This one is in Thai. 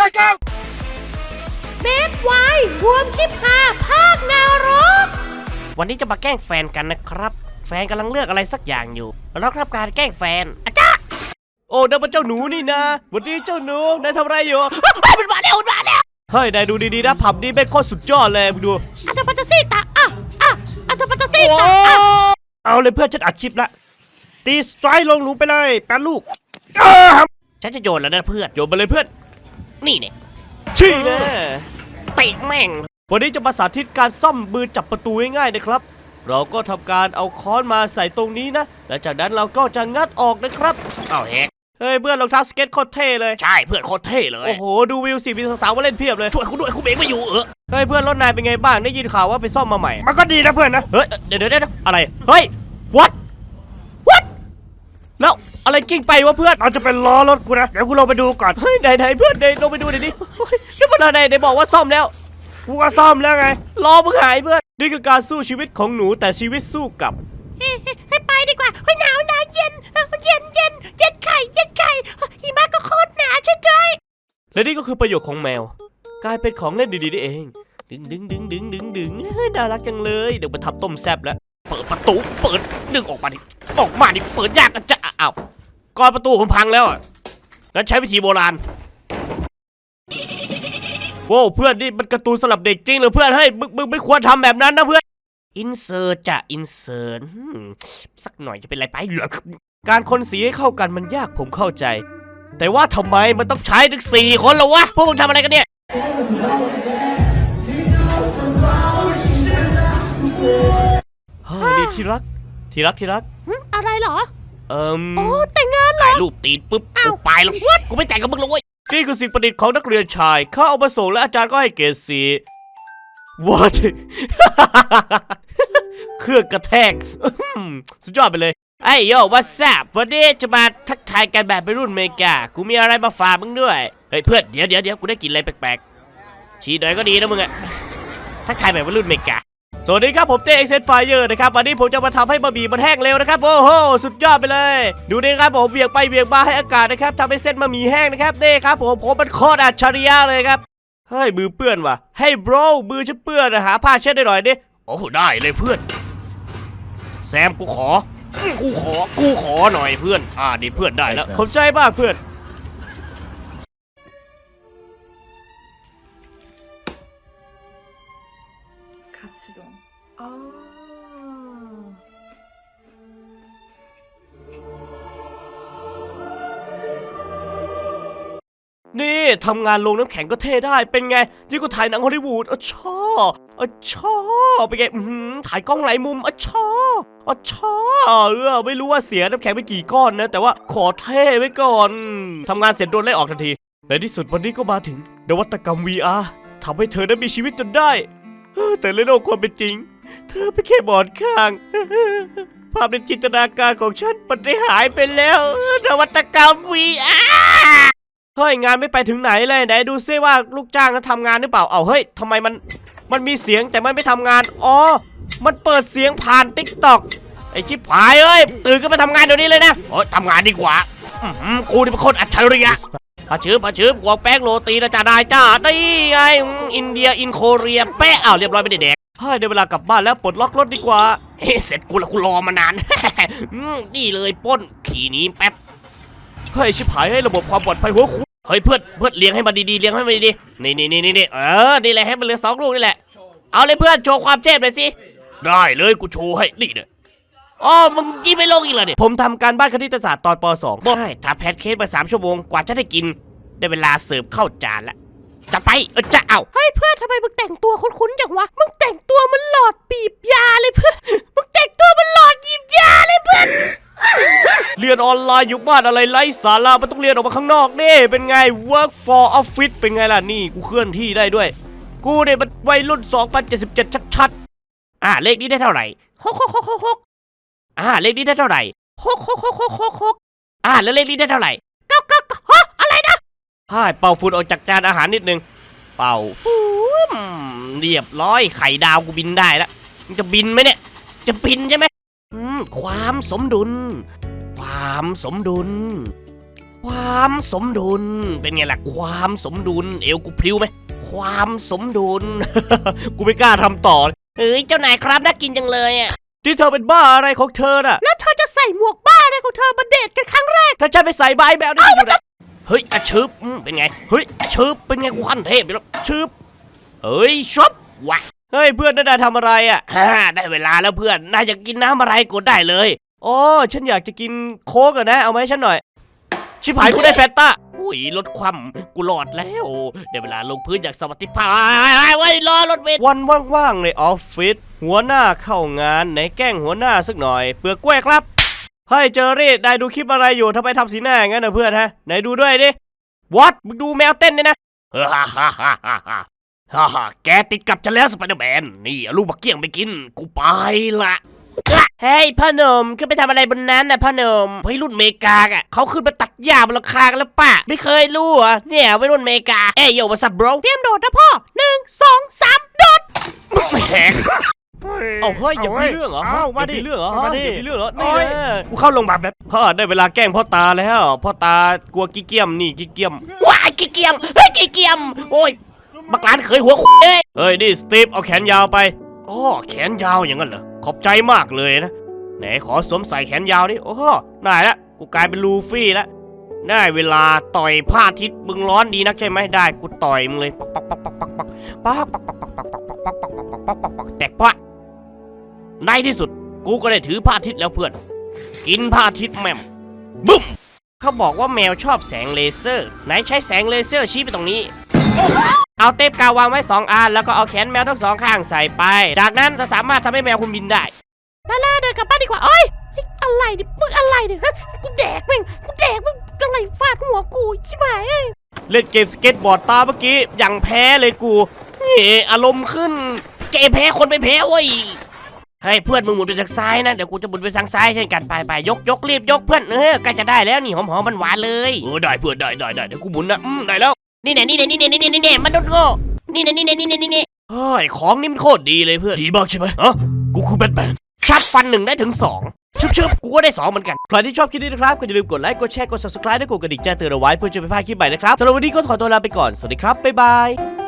Let's go เบสไวรวมชิปหาภาคนรก วันนี้จะมาแกล้งแฟนกันนะครับ แฟนกำลังเลือกอะไรสักอย่างอยู่เราทำการแกล้งแฟนอาจารย์โอ้นั่นมันเจ้าหนูนี่นะวันนี้เจ้าหนูนายทำอะไรอยู่อ้าวมันมาแล้วมันมาแล้วเฮ้ยนายดูดีๆนะผับนี้เป็นโคตรสุดยอดเลยมึงดูอัตปัตซีตาอะอะอัตปัตซีโอ้ตาอะเอาเลยเพื่อนฉันอัดคลิปละตีสไตร์ลงหลุมไปเลยแปดลูกฉันจะโยนแล้วนะเพื่อนโยนไปเลยเพื่อน นี่เนี่ยชี้แน่เตะแม่ง วันนี้จะมาสาธิตการซ่อมมือจับประตูง่ายๆนะครับ เราก็ทำการเอาค้อนมาใส่ตรงนี้นะและจากนั้นเราก็จะงัดออกนะครับเอาเฮกเฮ้ยเพื่อนรองเท้าสเก็ตโคตรเท่เลยใช่เพื่อนโคตรเท่เลยโอ้โหดูวิวสิมีสาวๆมาเล่นเพียบเลยช่วยคุณด้วยคุณเบงไม่อยู่เออเฮ้ยเพื่อนรถนายเป็นไงบ้างได้ยินข่าวว่าไปซ่อมมาใหม่มันก็ดีนะเพื่อนนะเฮ้ยเดี๋ยวเดี๋ยวเดี๋ยวอะไรเฮ้ย what what แล้วอะไรกิ้งไปวะเพื่อนเราจะเป็นล้อรถกูนะ เดี๋ยวกูลงไปดูก่อน เฮ้ยไหนไหนเพื่อนไหนลงไปดูหน่อยดิเฮ้ยนี่มันอะไรไหนบอกว่าซ่อมแล้ว กูก็ซ่อมแล้วไงรอมึงหายเพื่อน นี่คือการสู้ชีวิตของหนูแต่ชีวิตสู้กับ เฮ้ยให้ไปดีกว่าเฮ้ยหนาวหนาวเย็นเอ่อเย็นเย็นเย็นไข่เย็นไข่หิมะก็โคตรหนาช่วยด้วย และนี่ก็คือประโยชน์ของแมว กลายเป็นของเล่นดีๆนี่เอง ดึงดึงดึงดึงดึงดึงเฮ้ยน่ารักจังเลยเดี๋ยวมาทำต้มแซบแล้ว เปิดประตูเปิดดึงออกมาดิออกมาดิเปิดยากกันจะ อ้าวกอนประตูผมพังแล้วอะงั้นใช้วิธีโบราณโว้วเพื่อนนี่มันการ์ตูนสำหรับเด็กจริงเหรอเพื่อนเฮ้ยมึงมึงไม่ควรทำแบบนั้นนะเพื่อนอินเสิร์ตจะอินเสิร์ตสักหน่อยจะเป็นไรไปเหลือการคนสีให้เข้ากันมันยากผมเข้าใจ แต่ว่าทำไมมันต้องใช้ถึงสี่คนเหรอวะพวกมึงทำอะไรกันเนี่ยเฮ้ยนี่ที่รักที่รักที่รัก หึอะไรเหรอ เอ่มโอ้แต่งงานเหรอถ่ายรูปตีนปุ๊บกูไปแล้ววัดกูไม่จ่ายกับมึงแล้วเว้ยนี่คือสิ่งประดิษฐ์ของนักเรียนชายเขาเอามาส่งและอาจารย์ก็ให้เกรดสีว้าเครื่องกระแทกอื้อหือสุดยอดไปเลยไอ้โยวัสซับวันนี้จะมาทักทายกันแบบไปรุ่นอเมริกา กูมีอะไรมาฝากมึงด้วย เฮ้ยเพื่อนเดี๋ยวเดี๋ยวเดี๋ยวกูได้กลินอะไรแปลกๆ ชี้หน่อยก็ดีนะมึงอะทักทายแบบวัยรุ่นอเมริกา สวัสดีครับผมเต้เอ็กเซนไฟเออร์นะครับวันนี้ผมจะมาทำให้บะหมี่มันแห้งเร็วนะครับโอ้โหสุดยอดไปเลย ดูนี่ครับผมเบี่ยงไปเบี่ยงมาให้อากาศนะครับทำให้เส้นบะหมี่แห้งนะครับนี่ครับผมผมมันโคตรอัจฉริยะเลยครับเฮ้ยมือเปื้อนว่ะเฮ้ย bro มือฉันเปื้อนนะหาผ้าเช็ดได้หน่อยดิโอ้ได้เลยเพื่อน แซมกูขออืมกูขอกูขอหน่อยเพื่อน อ่าดีเพื่อนได้แล้วขอบใจมากเพื่อน นี่ทำงานลงน้ำแข็งก็เท่ได้เป็นไงยิ่งกว่าถ่ายหนังฮอลลีวูดอะชอบอะชอบเป็นไงอื้อหือถ่ายกล้องหลายมุมอะชอบอะชอบเออไม่รู้ว่าเสียน้ำแข็งไปกี่ก้อนนะ แต่ว่าขอเท่ไว้ก่อนทำงานเสร็จโดนไล่ออกทันทีในที่สุดวันนี้ก็มาถึงนวัตกรรม VR ทำให้เธอนั้มีชีวิตจนได้เออแต่ในโลกความเป็นจริง เธอเป็นแค่บอดข้าง ภาพในจินตนาการของฉันมันได้หายไปแล้ว นวัตกรรม VR เฮ้ยงานไม่ไปถึงไหนเลยไหนดูซิว่าลูกจ้างเขาทำงานหรือเปล่า เอาเฮ้ยทำไมมันมันมีเสียงแต่มันไม่ทำงาน อ๋อ มันเปิดเสียงผ่านติ๊กต็อกไอชิบหายเอ้ยตื่นก็มาทำงานเดี๋ยวนี้เลยนะโอ้ยทำงานดีกว่าอื้อหือกูนี่เป็นคนอัจฉริยะผาชืบผาชืบกวงแป้งโรตีนะจ๊ะนายจ้านี่ไงอืมอินเดียอินโคเรียแป้อ้าวเรียบร้อยไม่ได้แดกเฮ้ยได้เวลากลับบ้านแล้วปลดล็อกรถดีกว่าเฮ้เสร็จกูละกูรอมานานอืมนี่เลยป้นขี่นี้แป๊บเฮ้ยชิบหายให้ระบบความปลอดภัยหัวคุ เฮ้ยเพื่อนเพื่อนเลี้ยงให้มันดีๆเลี้ยงให้มันดีๆนี่นี่นี่นี่นี่เออนี่แหละให้มันเหลือสองลูกนี่แหละ เอาเลยเพื่อนโชว์ความเทพหน่อยสิได้เลยกูโชว์ให้นี่เนี่ยอ๋อมึงยี่ไม่ลงอีกแล้วเนี่ยผมทำการบ้านคณิตศาสตร์ตอนป .2 บอกให้ถ้าแพทเค้กไปสามชั่วโมงกว่าจะได้กิน ได้เวลาเสิร์ฟเข้าจานละจะไปเออจะเอาเฮ้ยเพื่อนทำไมมึงแต่งตัวคุ้นๆจังวะมึงแต่งตัวมันหลอดบีบยาเลยเพื่อน มึงแต่งตัวมันหลอดบีบยาเลยเพื่อน เรียนออนไลน์อยู่บ้านอะไรไร้สาระมันต้องเรียนออกมาข้างนอกนี่เป็นไง work for office เป็นไงล่ะนี่กูเคลื่อนที่ได้ด้วย กูเนี่ยมันวัยรุ่น2077 ชัดๆ อ่าเลขนี้ได้เท่าไหร่หกหกหกหกหกอ่าเลขนี้ได้เท่าไหร่หกหกหกหกหกหกอ่าแล้วเลขนี้ได้เท่าไหร่เก้าเก้าเก้าฮะอะไรนะใช่เป่าฝุ่นออกจากจานอาหารนิดนึง เป่าฝุ่นเรียบร้อยไข่ดาวกูบินได้แล้วมันจะบินไหมเนี่ย จะบินใช่ไหมความสมดุล ความสมดุล ความสมดุล เป็นไงล่ะ ความสมดุล เอวกูพริ้วไหม ความสมดุล กูไม่กล้าทำต่อ เอ้ย เจ้านายครับน่ากินจังเลยอะ ที่เธอเป็นบ้าอะไรของเธอน่ะ แล้วเธอจะใส่หมวกบ้าอะไรของเธอมาเดทกันครั้งแรก ถ้าฉันไปใส่ใบแบบนี้อยู่นะเฮ้ยอาชืบอืมเป็นไง เฮ้ยอาชืบเป็นไงกูขั้นเทพอยู่แล้วชืบเฮ้ยชอบวะเฮ้ยเพื่อนนั่นนายทำอะไรอะฮ่าได้เวลาแล้วเพื่อนนายอยากกินน้ำอะไรกดได้เลย โอ๋อฉันอยากจะกินโค้กอะนะ เอามาให้ฉันหน่อย ชิบหายกูได้แฟนต้าอุ้ยลดความกูหลอดแล้วได้เวลาลงพื้นจากสวัสดิภาพไว้รอรถเวทวันว่างๆในออฟฟิศหัวหน้าเข้างานไหนแกล้งหัวหน้าสักหน่อย เปลือกกล้วยครับเฮ้ยเจอรี่นายดูคลิปอะไรอยู่ทำไมทำสีหน้าอย่างนั้นนะเพื่อนฮะไหนดูด้วยดิวัดมึงดูแมวเต้นเนี่ยนะฮ่าฮ่าฮ่าฮ่าฮ่าฮ่าแกติดกับฉันแล้วสไปเดอร์แมนนี่เอาลูกบักเกี้ยงไปกิน กูไปละ เฮ้ยพ่อหนุ่มขึ้นไปทำอะไรบนนั้นนะพ่อหนุ่มเฮ้ยรุ่นเมกาอะเขาขึ้นมาตัดหญ้าบนหลังคากันแล้วป่ะไม่เคยรู้เหรอะเนี่ยวัยรุ่นเมกาเอ้ยโยวัสับ bro เตรียมโดดนะพ่อหนึ่งสองสามโดดแหกเอาเฮ้ยอย่ามีเรื่องเหรอเอามาอย่าดิมีเรื่องเหรอมาดิอย่ามีเรื่องเหรอโอ้นี่ยนะกูเข้าโรงพยาบาลแบบพ่อได้เวลาแกล้งพ่อตาแล้วพ่อตากลัวกิ๊กเกียมนี่กิ๊กเกียม ว้ายกี่เกียมเฮ้ยกี่เกียม โอ้ยบักหลานเคยหัวคุเอ้ยเฮ้ยนี่สตีฟเอาแขนยาวไปอ๋อแขนยาวอย่างนั้นเหรอ ขอบใจมากเลยนะ ไหนขอสวมใส่แขนยาวดิโอ้โหได้ละกูกลายเป็นลูฟี่แล้วได้เวลาต่อยผ้าทิศมึงร้อนดีนักใช่ไหมได้กูต่อยมึงเลยปักปักปักปักปักปักปักปักปักปักปักปักปักปักปักปักปักปักปักแตกพระในที่สุดกูก็ได้ถือผ้าทิศแล้วเพื่อน กินผ้าทิศแม่มบึ้มเขาบอกว่าแมวชอบแสงเลเซอร์ ไหนใช้แสงเลเซอร์ชี้ไปตรงนี้ เอาเทปกาววางไว้สองอันแล้วก็เอาแขนแมวทั้งสองข้างใส่ไป จากนั้นจะสามารถทำให้แมวคุณบินได้ลาลาเดินกลับบ้านดีกว่าเอ้ยเฮ้ยอะไรดิมึงอะไรเนี่ยฮะกูแดกแม่งกูแดกมึงอะไรฟาดหัวกูชิบหายเอ้ยเล่นเกมสเก็ตบอร์ดตาเมื่อกี้อย่างแพ้เลยกูนี่อารมณ์ขึ้น เกแพ้คนไปแพ้เว้ยเฮ้ยเพื่อนมึงหมุนไปทางซ้ายนะเดี๋ยวกูจะหมุนไปทางซ้ายเช่นกันไปไปยกยกรีบยกเพื่อนเออใกล้จะได้แล้วนี่หอมหอมมันหวานๆเลยเออได้เพื่อนได้ได้ได้เดี๋ยวกูหมุนนะอืมได้แล้ว นี่แน่นี่แน่นี่แน่นี่แน่นี่แน่มันโดนโง่นี่แน่นี่แน่นี่แน่นี่แน่เฮ้ยของนี่มันโคตรดีเลยเพื่อนดีมากใช่ไหมฮะกูคือแบทแมนชับฟันหนึ่งได้ถึงสองชึบชึบกูก็ได้สองเหมือนกัน ใครที่ชอบคลิปนี้นะครับ ก็อย่าลืมกดไลค์ กดแชร์ กด subscribe และกดกระดิ่งแจ้งเตือนเอาไว้เพื่อจะไม่พลาดคลิปใหม่นะครับสำหรับวันนี้ก็ขอตัวลาไปก่อน สวัสดีครับ บ๊ายบาย